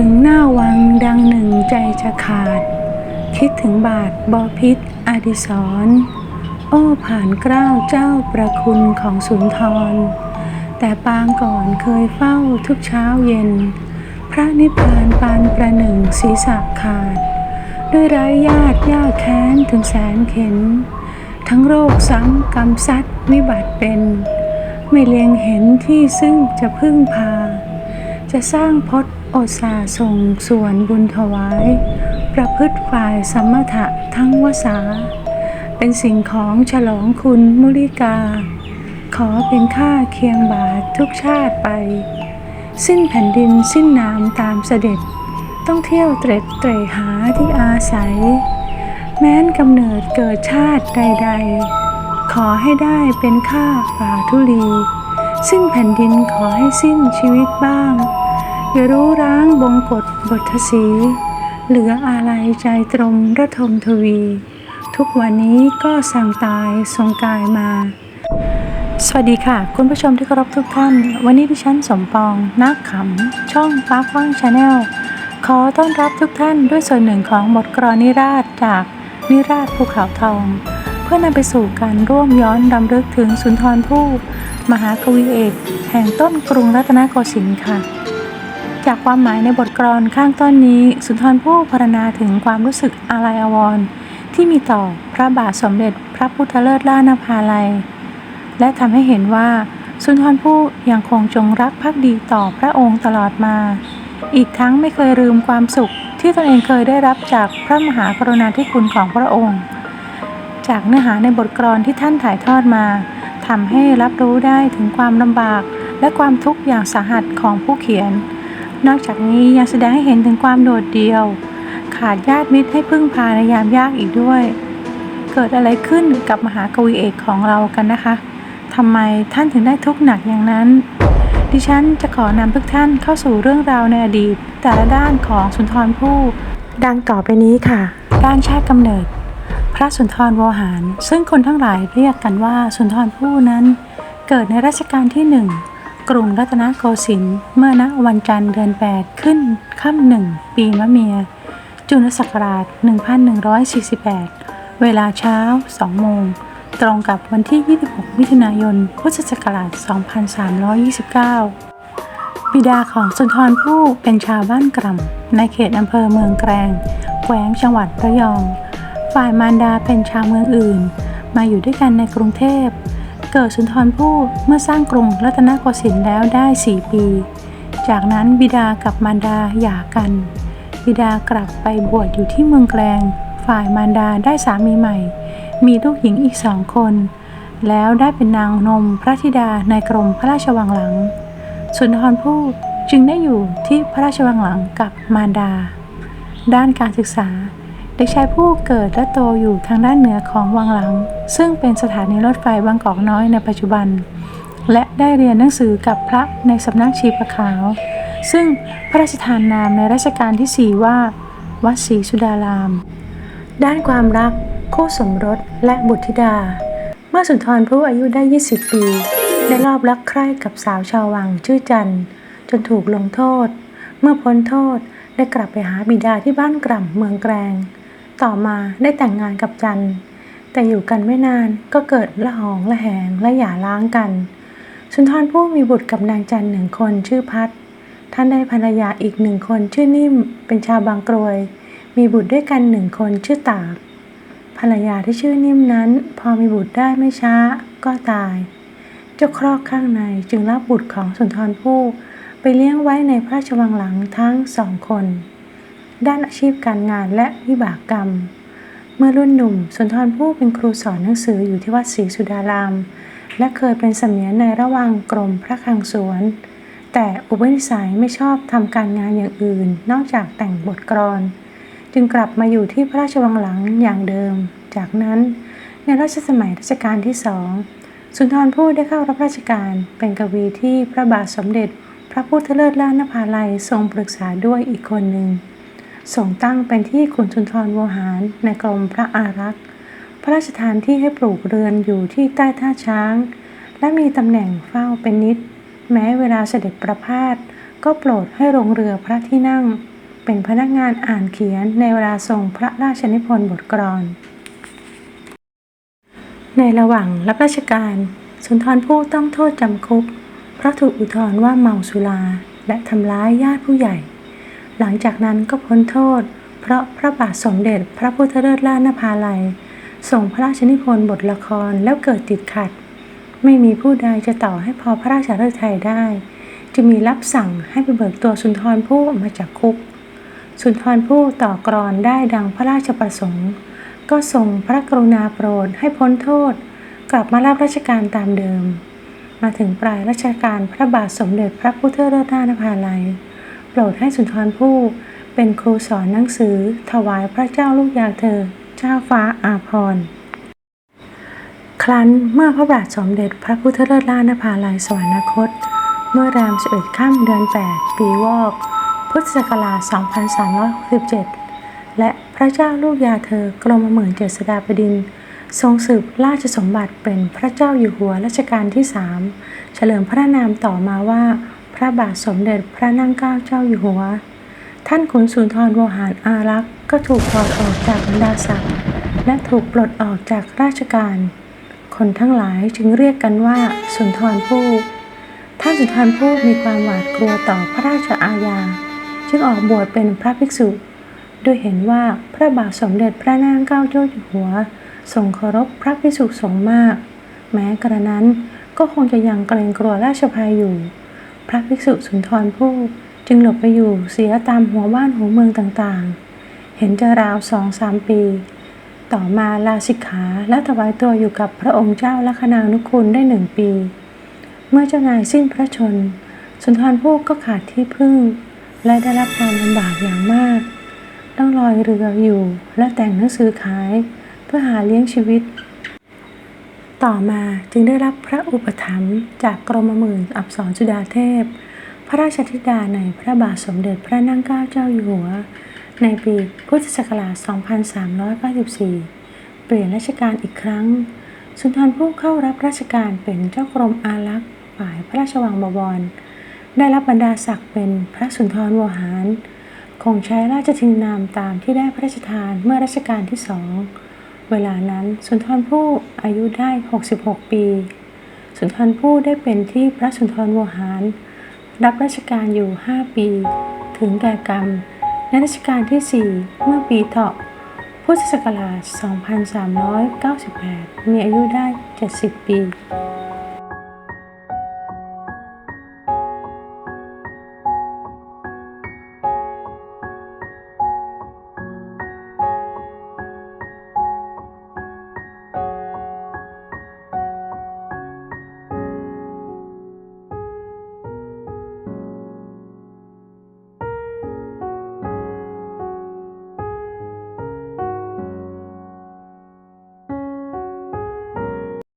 ถึงหน้าวังดังหนึ่งใจจะขาด คิดถึงบาทบอพิษอดิศรโอ้ผ่านเกล้าเจ้าประคุณของสุนทร แต่ปางก่อนเคยเฝ้าทุกเช้าเย็น พระนิพพานปานประหนึ่งศีรษะขาด ด้วยไร้ญาติยากแค้นถึงแสนเข็น ทั้งโรคซ้ำกรรมซัดวิบัติเป็น ไม่เลียงเห็นที่ซึ่งจะพึ่งพา จะสร้างพจ โอสาส่งส่วนบุญถวาย ประพฤติฝ่ายสมถะทั้งวสา เป็นสิ่งของฉลองคุณมุริกา ขอเป็นค่าเคียงบาททุกชาติไป สิ้นแผ่นดินสิ้นน้ำตามเสด็จ ต้องเที่ยวเตร็ดเตร่หาที่อาศัย แม้นกำเนิดเกิดชาติใด ๆ ขอให้ได้เป็นข้าฝ่าทุลีสิ้นแผ่นดินขอให้สิ้นชีวิตบ้าง รู้ร้างบงกฎบทสี เหลืออะไรใจตรมระทมทวี ทุกวันนี้ก็สั่งตายทรงกายมา สวัสดีค่ะ คุณผู้ชมที่เคารพทุกท่าน วันนี้ดิฉันสมปองนักขำ ช่องฟ้าฟ้างชาแนลขอต้อนรับทุกท่านด้วยส่วนหนึ่งของบทกรอนนิราศจากนิราศภูเขาทอง เพื่อนำไปสู่การร่วมย้อนรำลึกถึงสุนทรภู่มหากวีเอก แห่งต้นกรุงรัตนโกสินทร์ค่ะ จากความหมายในบทกลอนข้างต้นนี้ สุนทรภู่พรรณนาถึงความรู้สึกอาลัยอาวรณ์ที่มีต่อพระบาทสมเด็จพระพุทธเลิศล่านภาลัย และทำให้เห็นว่า สุนทรภู่ยังคงจงรักภักดีต่อพระองค์ตลอดมา อีกทั้งไม่เคยลืมความสุขที่ตนเองเคยได้รับจากพระมหากรุณาธิคุณของพระองค์ จากเนื้อหาในบทกลอนที่ท่านถ่ายทอดมาทำให้รับรู้ได้ถึงความลำบากและความทุกข์อย่างสาหัสของผู้เขียน นอกจากนี้ยังแสดงให้เห็นถึงความโดดเดี่ยว ขาดญาติมิตรให้พึ่งพาในยามยากอีกด้วย เกิดอะไรขึ้นกับมหากวีเอกของเรากันนะคะทำไมท่านถึงได้ทุกข์หนักอย่างนั้น ดิฉันจะขอนำทุกท่านเข้าสู่เรื่องราวในอดีต แต่ละด้านของสุนทรภู่ดังต่อไปนี้ค่ะ ด้านชาติกำเนิด พระสุนทรโวหาร ซึ่งคนทั้งหลายเรียกกันว่าสุนทรภู่นั้น เกิดในรัชกาลที่หนึ่ง กรุงรัตนโกสินทร์เมื่อณวันจันทร์เดือน 8 ขึ้นค่ำหนึ่งปีมะเมีย จุลศักราช 1148 เวลาเช้า 2 โมง ตรงกับวันที่ 26 มิถุนายน พุทธศักราช 2329 บิดาของสุนทรภู่เป็นชาวบ้านกล่ำในเขตอำเภอเมืองแกลงแขวงจังหวัดระยอง ฝ่ายมารดาเป็นชาวเมืองอื่น มาอยู่ด้วยกันในกรุงเทพ เกิดสุนทรภู่เมื่อสร้างกรุงรัตนโกสินทร์แล้วได้ 4 ปี จากนั้นบิดากับมารดาหย่ากัน บิดากลับไปบวชอยู่ที่เมืองแกลง ฝ่ายมารดาได้สามีใหม่ มีลูกหญิงอีกสองคน แล้วได้เป็นนางนมพระธิดาในกรมพระราชวังหลัง สุนทรภู่จึงได้อยู่ที่พระราชวังหลังกับมารดา ด้านการศึกษา เด็กชายผู้เกิดและโตอยู่ทางด้านเหนือของวังหลัง ซึ่งเป็นสถานีรถไฟบางกอกน้อยในปัจจุบัน และได้เรียนหนังสือกับพระในสำนักชีประขาว ซึ่งพระราชทานนามในรัชกาลที่ 4 ว่า วัดศรีสุดาราม ด้านความรัก คู่สมรสและบุตรธิดา เมื่อสุนทรภู่อายุได้ 20 ปี ได้รอบรักใคร่กับสาวชาววังชื่อจันจนถูกลงโทษ เมื่อพ้นโทษได้กลับไปหาบิดาที่บ้านกล่ำเมืองแกลงต่อมาได้แต่งงานกับจันท แต่อยู่กันไม่นานก็เกิดละหองละแหงและหย่าร้างกัน สุนทรภู่มีบุตรกับนางจันหนึ่งคนชื่อพัดท่านได้ภรรยาอีกหนึ่งคนชื่อนิ่มเป็นชาวบางกรวย มีบุตรด้วยกันหนึ่งคนชื่อตาบภรรยาที่ชื่อนิ่มนั้น พอมีบุตรได้ไม่ช้าก็ตาย เจ้าครอกข้างในจึงรับบุตรของสุนทรภู่ไปเลี้ยงไว้ในพระราชวังหลังทั้งสองคน ด้านอาชีพการงานและวิบากกรรม เมื่อรุ่นหนุ่มสุนทรภู่เป็นครูสอนหนังสืออยู่ที่วัดศรีสุดาราม และเคยเป็นเสมียนในระหว่างกรมพระคลังสวน แต่อุปนิสัยไม่ชอบทำการงานอย่างอื่น นอกจากแต่งบทกลอนจึงกลับมาอยู่ที่พระราชวังหลังอย่างเดิม จากนั้นในรัชสมัยรัชกาลที่สองสุนทรภู่ได้เข้ารับราชการเป็นกวีที่พระบาทสมเด็จ พระพุทธเลิศล้านนภาลัยทรงปรึกษาด้วยอีกคนหนึ่ง ส่งตั้งเป็นที่ขุนสุนทรโวหารในกรมพระอารักษ์ พระราชทานที่ให้ปลูกเรือนอยู่ที่ใต้ท่าช้าง และมีตำแหน่งเฝ้าเป็นนิด แม้เวลาเสด็จประพาสก็โปรดให้ลงเรือพระที่นั่ง เป็นพนักงานอ่านเขียนในเวลาทรงพระราชนิพนธ์บทกลอน ในระหว่างรับราชการ สุนทรภู่ต้องโทษจำคุก เพราะถูกอุทธรณ์ว่าเมาสุราและทำร้ายญาติผู้ใหญ่ หลังจากนั้นก็พ้นโทษ เพราะพระบาทสมเด็จพระพุทธเลิศล่านภาลัยส่งพระราชนิพนธ์บทละครแล้วเกิดติดขัด ไม่มีผู้ใดจะต่อให้พอพระราชฤทัยได้ จะมีรับสั่งให้ไปเบิกตัวสุนทรภู่มาจากคุก สุนทรภู่ต่อกรอนได้ดังพระราชประสงค์ ก็ทรงพระกรุณาโปรดให้พ้นโทษ กลับมารับราชการตามเดิม มาถึงปลายรัชกาลพระบาทสมเด็จพระพุทธเลิศนภาลัย ดให้สุนทรภู่เป็นครูสอนหนังสือ ถวายพระเจ้าลูกยาเธอ เจ้าฟ้าอาพรณ์ครั้นเมื่อพระบาทสมเด็จพระพุทธเลิศล่านภาลัยสวรรคต เมื่อแรม11ค่ำเดือน 8 ปีวอก พุทธศักราช 2367 และพระเจ้าลูกยาเธอกรมหมื่นเจษฎาบดินทร์ทรงสืบราชสมบัติเป็นพระเจ้าอยู่หัวรัชกาลที่สามเฉลิมพระนามต่อมาว่า พระบาทสมเด็จพระนั่งเกล้าเจ้าอยู่หัว ท่านขุนสุนทรโวหารอารักษ์ก็ถูกถอดออกจากบรรดาศักดิ์และถูกปลดออกจากราชการ คนทั้งหลายจึงเรียกกันว่าสุนทรภู่ท่านสุนทรภู่มีความหวาดกลัวต่อพระราชอาญา จึงออกบวชเป็นพระภิกษุด้วยเห็นว่าพระบาทสมเด็จพระนางเก้าเจ้าอยู่หัวทรงเคารพพระภิกษุสงฆ์มาก แม้กระนั้นก็คงจะยังเกรงกลัวราชภัยอยู่ พระภิกษุสุนทรภู่จึงหลบไปอยู่เสียตามหัวบ้านหัวเมืองต่างๆ เห็นจะราวสองสามปี ต่อมาลาสิกขาและถวายตัวอยู่กับพระองค์เจ้าลัคนานุคุณได้หนึ่งปี เมื่อเจ้านายสิ้นพระชน สุนทรภู่ก็ขาดที่พึ่ง และได้รับความลำบากอย่างมาก ต้องลอยเรืออยู่และแต่งหนังสือขาย เพื่อหาเลี้ยงชีวิต ต่อมาจึงได้รับพระอุปถัมภ์จากกรมหมื่นอับสรจุดาเทพ พระราชธิดาในพระบาทสมเด็จพระนั่งเกล้าเจ้าอยู่หัว ในปีพุทธศักราช 2394 เปลี่ยนราชการอีกครั้ง สุนทรภู่เข้ารับราชการเป็นเจ้ากรมอารักษ์ฝ่ายพระราชวังบวร ได้รับบรรดาศักดิ์เป็นพระสุนทรวหาร คงใช้ราชทินนามตามที่ได้พระราชทานเมื่อรัชกาลที่สอง เวลานั้นสุนทรภู่อายุได้ 66 ปี สุนทรภู่ได้เป็นที่พระสุนทรวหาร รับราชการอยู่ 5 ปี ถึงแก่กรรม ในรัชกาลที่ 4 เมื่อปีเถาะพุทธศักราช 2398 มีอายุได้ 70 ปี